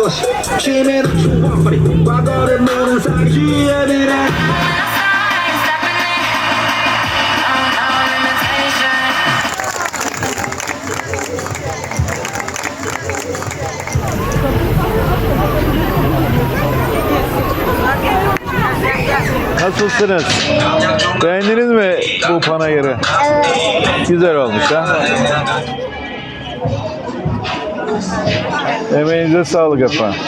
pessoas te menos pobre. Agora eu. Nasılsınız? Beğendiniz mi bu panayırı? Evet. Güzel olmuş ha? Emeğinize sağlık efendim.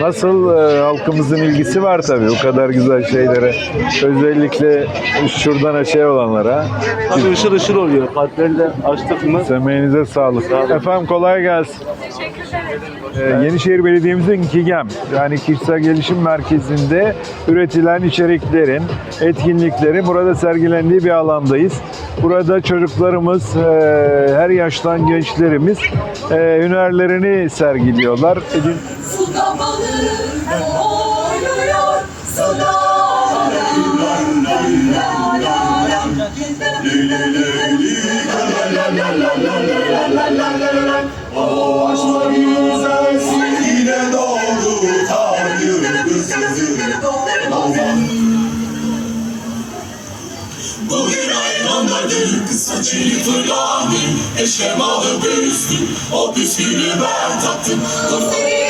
Nasıl e, halkımızın ilgisi var tabii bu kadar güzel şeylere. Özellikle şuradan şey olanlara. Tabii ışıl ışıl oluyor. Kalpleri de açtık mı? Emeğinize sağlık. Efendim kolay gelsin. Ee, Yenişehir Belediye'mizin KİGEM yani Kişisel Gelişim Merkezi'nde üretilen içeriklerin, etkinliklerin burada sergilendiği bir alandayız. Burada çocuklarımız, e, her yaştan gençlerimiz e, hünerlerini sergiliyorlar. Edin- oynuyor suda Yine yıldızı Bugün ayranladım kısa çiğ fırlandım Eşemalı büstüm o püskülü ben taktım. Dur seni